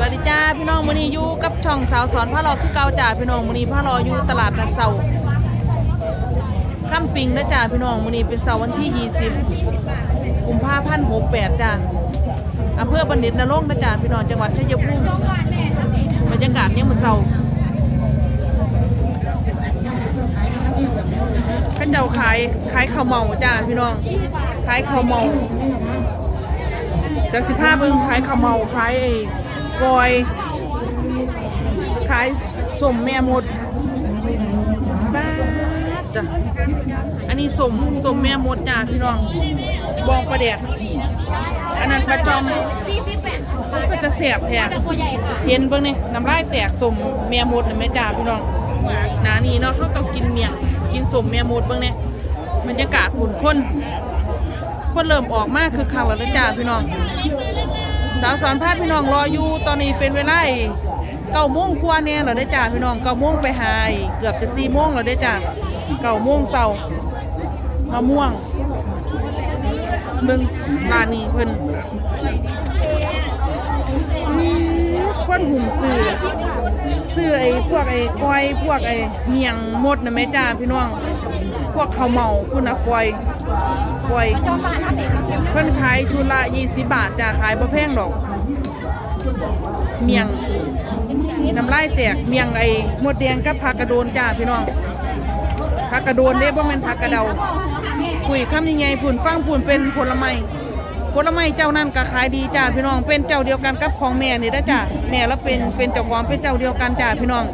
วัสดีจ้าพี่น้องมือนี้อยู่กับช่องสาวสอนพระรอคือเก่าจ้าพี่น้องมือนี้พระรออยู่ตลาดนัดเสาข้ามปิงนะจ้าพี่น้องมือนี้เป็นเสาร์วันที่ 20กุมภาพันธ์68จ้าอำเภอบันเด็ดนรงค์นะจ้าพี่น้องจังหวัดชัยภูมิบรรยากาศเนี่ยมมื้อเสาร์เข้าเจ้าขายขายข้าวเมาจ้าพี่น้องขายข้าวเมาจากสิบห้าเบิ่งขายข้าวเมาขายไอ้ กอย ขายสมแม่มดบ้าจ้ะอันนี้สมสมแม่มดจ้าพี่น้อง บองประเดกอันนั้นปลาจอมก็จะเสียบแทนเห็นเบิ่งนี่น้ำลายแตกสมแม่มดเห็นไหมจ้าพี่น้องหนานี้เนาะเขาต้องกินเมี่ยงกินสมแม่มดเบิ่งนี่บรรยากาศหุ่นคนคนเริ่มออกมากคือคักแล้วจ้าพี่น้อง สาวสอนพาดพี่น้องรออยู่ตอนนี้เป็นเวลาเก้าโมงกว่าเนี่ยเราได้จ้าพี่น้องเก้าโมงไปหายเกือบจะสี่โมงเราได้จ้าเก้าโมงเสาร์มะม่วงเบิ่งร้านนี้เพิ่นมีคนหุ่มซื้อซื้อไอ้พวกไอ้ก้อยพวกไอ้เมียงมดนะแม่จ้าพี่น้อง พวกเขาเมาคุณนะก้อย ก้อยเพิ่นขายชุดละ20บาทจ้ะขายบ่แพงดอก เมียงน้ำลายแตกเมียงไอ้หมดแดงกับผักกระโดนจ้าพี่น้องผักกระโดนเด้บ่แม่นผักกระเดาคุยคำยังไงผุ่นฟังผุ่นเป็นผลไม้ผลไม้เจ้านั่นก็ขายดีจ้าพี่น้องเป็นเจ้าเดียวกันกับของแม่นี่นะจ้าแม่แล้วเป็นเป็นเจ้าของเป็นเจ้าเดียวกันจ้าพี่น้อง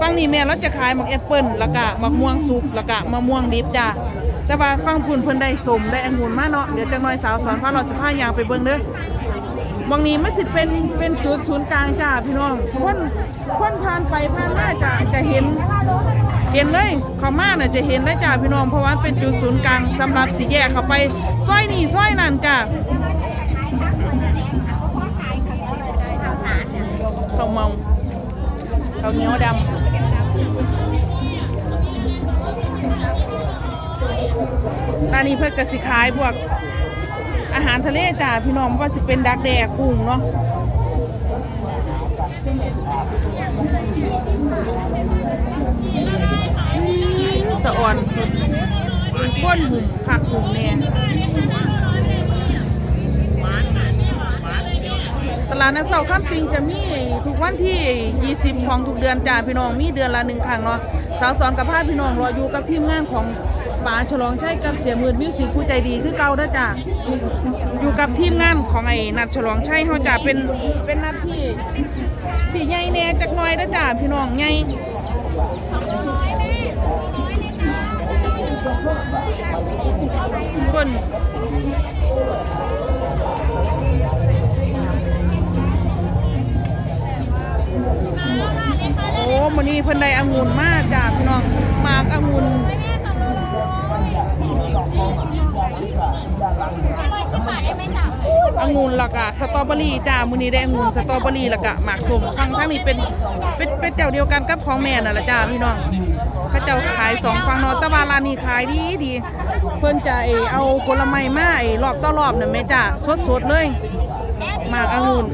ฟังนี่แม่เราจะขายหมักแอปเปิ้ลล้วก็มะม่วงสุกล้วก็มะม่วงดิบจ้า แต่ว่าฟังผุ่นเพิ่นได้สมได้องุ่นมาเนาะเดี๋ยวจังน้อยสาวสอนพาเราจะพายางไปเบิ่งเด้อบางนี้มันสิเป็นเป็นจุดศูนย์กลางจ้าพี่น้องคนคนผ่านไปผ่านมาจะจะเห็น เห็นเลยเขามาน่ะจะเห็นได้จ้าพี่น้องเพราะว่าเป็นจุดศูนย์กลางสำหรับสีแยกเข้าไปซอยนี่ซอยนั่นจ้าเขาวเมาเขาวเหนียวดำ ร้านนี้เพื่อกสิขายพวกอาหารทะเลจ้าพี่น้องว่าสิเป็นดักแดกกุ้งเนาะสะอ่อนก้นหุ่มผักหุ่มแน่ตลาดนัดเสาข้ามปิงจะมีทุกวันที่ 20 ของทุกเดือนจ้าพี่น้องมีเดือนละหนึ่งครั้งเนาะสาวสอนกับพาพี่น้องรออยู่กับทีมงานของ ป๋าฉลองใช้กับเสียหมื่นมิวสิกผู้ใจดีคือเก่าด้อจ้าอยู่กับทีมงานของไอ้นัดฉลองชัยเขาจะเป็นเป็นนัดที่ที่ใหญ่แน่จักหน้อยนะจ้าพี่น้องใหญ่คนโอ้มันนี้เพิ่นได้องุ่นมากจ้าพี่น้องมากองุ่น องุ่นละกะสตรอเบอรี่จ้ามือนี้ได้องุ่นสตรอเบอรี่ละกะหมากส้มฟังทั้งนี้เป็นเป็นเป็นเจ้าเดียวกันกับของแม่น่ะละจ้าพี่น้องเขาเจ้าขายสองฟังนาะแต่ว่าร้านีขายดีดี เพิ่นจะเอเอาผลไม้มาไอรอบต่อรอบน่ะแม่จ้าสดๆเลยหมากองุ่น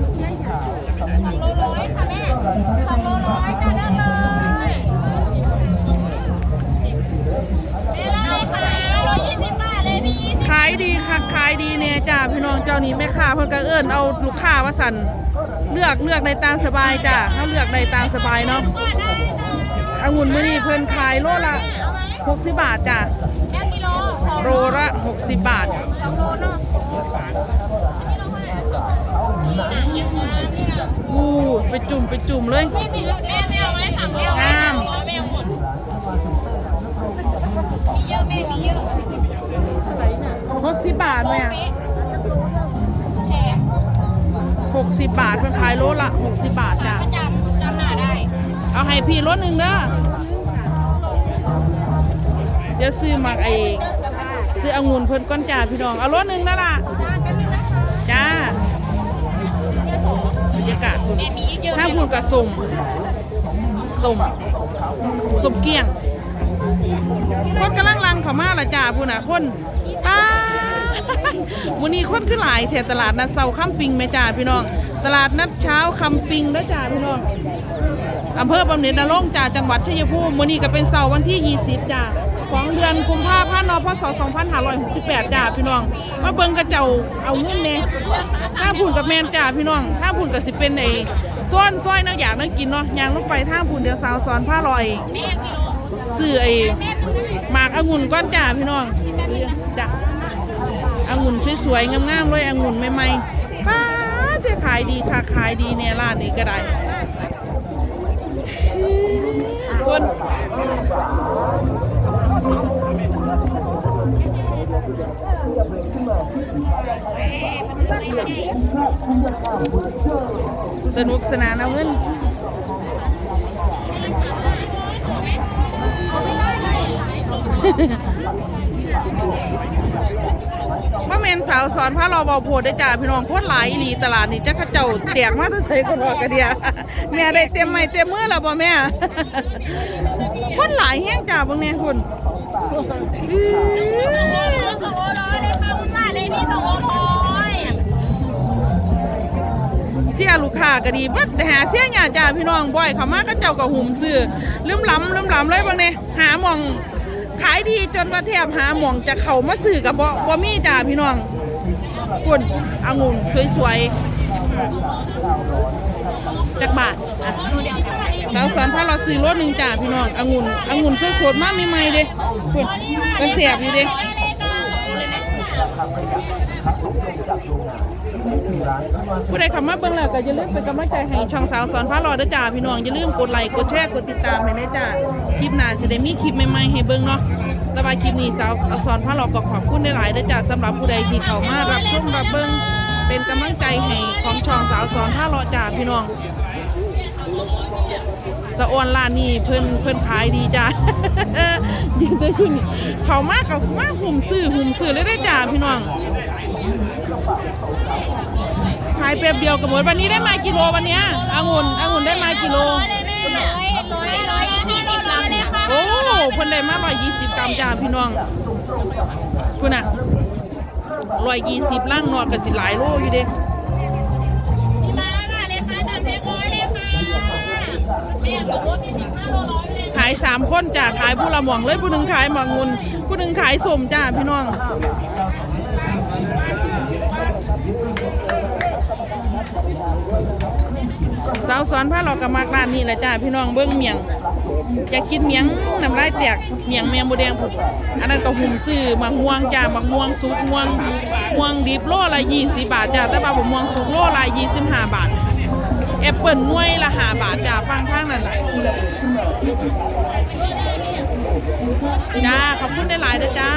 จ้าพี่น้องเจ้านี้แม่ค้าเพิ่นก็เอิ้นเอาลูกค้าว่าสั่นเลือกเลือกในตามสบายจ้าถ้าเลือกในตามสบายเนาะองุ่นมื้อนี้เพิ่นขายโลละ60บาทจ้ะโลละ60บาทอู้ไปจุ่มไปจุ่มเลยงามหกสิบบาทไหมอะ หกสิบบาทเพิ่นขายโลละหกสิบบาทจ้ะเอาให้พี่รถหนึ่งเด้อเดี๋ยวซื้อมาไอ้ซื้อองุ่นเพิ่นก้อนจ่าพี่น้อง เอารถหนึ่งนั่นล่ะจ้าบรรยากาศคุณถ้าพูดกับสมสมสมเกี้ยง คนกำลังลังเขามาละจ้าพูดน่ะคนป้าด มื้อนี้คนคือหลายแถวตลาดนัดเซาคำปิงแม่จ้าพี่น้อง ตลาดนัดเช้าคำปิงนะจ้าพี่น้องอำเภอบำเหน็จนรงค์จ้าจังหวัดชัยภูมิมื้อนี้ก็เป็นเสาร์วันที่ 20จ้าของเดือนกุมภาพันธ์นพศ2568จ้าพี่น้องมาเบิ่งกระเจ้าเอาเงินแน่ทางพุ่นกับแมนจ้าพี่น้องทางพุ่นก็สิเป็นไอ้ซ้อนซ้อยน้ำอยากน้ำกินเนาะยางลงไปทาผุนเดียวสาวสอนผ้าลอยซื้อไอ้หมากองุ่นก้อนจ่าพี่น้องจ้ะ องุ่นสวยๆงามๆเลยองุ่นใหม่ๆป้าจะขายดีค่ะขายดีเนี่ยร้านนี้ก็ได้คนสนุกสนานเอาเงิน พ่อแมนสาวสอนพระรอบอโพดได้จ้าพี่น้องโคตรหลายอีหลีตลาดนี่จะข้าเจ้าแตกมาจะใส่คนออกระเดียแม่ได้เต็มไม่เต็มมือแล้วบ่แม่คนหลายแห้งจ้าบางแน่คุณเสียลูกค้าก็ดีบัดแต่หาเสียหยาจ้าพี่น้องบ่อยเขามาก็เจ้าก็หุ่มซื้อลืมล้ำลืมล้ำเลยบางแน่หาหมอง ขายดีจนว่าแทบหาหมองจะเข้ามาซื้อกับบ่บ่มีจ้าพี่น้องคุณองุ่นสวยๆจากบาทอะสาวสอนพาเราซื้อรถหนึ่งจ้าพี่น้ององุ่นองุ่นสดๆมากใหม่ๆเด้คุณกระเสียบอยู่เด้ ผู้ใดเข้ามาเบิ่งแล้วก็อย่าลืมเป็นกำลังใจให้ช่องสาวสอนพาเรอเด้อจ้าพี่น้องอย่าลืมกดไลค์กดแชร์กดติดตามให้แน่จ้าคลิปหน้าสิได้มีคลิปใหม่ๆให้เบิ่งเนาะแต่ว่าคลิปนี้สาวสอนพาเรอก็ขอบคุณหลายๆเด้อจ้าสำหรับผู้ใดที่เข้ามารับชมรับเบิ่งเป็นกำลังใจให้ของช่องสาวสอนพาเรอจ้าพี่น้อง สะออนร้านนี่เพิ่นเพิ่นขายดีจ้าดีได้ขึ้นเขามากกับมากหุ่มซื้อหุ่มซื้อเลยได้จ้าพี่น้องขายเปรียบเดียวกับหมดวันนี้ได้มากิโลวันเนี้ยองุ่นองุ่นได้มากิโลร้อยร้อยร้อยยี่สิบลำค่ะโอ้พนได้มาร้อยยี่สิบกรัมจ้าพี่น้องคุณน่ะร้อยยี่สิบล่างนอดกับสิหลายโลอยู่เด้ ขายสามคนจ้าขายผู้ละหม่องเลยผู้หนึ่งขายหมองงุนผู้หนึ่งขายสมจ้าพี่น้องสาวสอนพาเรากระมักร้านนี้แหละจ้าพี่น้องเบิ้งเมียงอยากกินเมียงน้ำลายแตกเมียงแมงบูแดงพุ่นอันนั้นก็หุ่มซื้อมะม่วงจ้ามะม่วงสุกม่วงม่วงดิบโลละยี่สิบบาทจ้าแต่ว่าบะม่วงสุกโลละยี่สิบห้าบาท แอปเปิลหน่วยละหาบาทจ้าฟังข้างนั่นหลายจ้าขอบคุณได้หลายด้อจ้า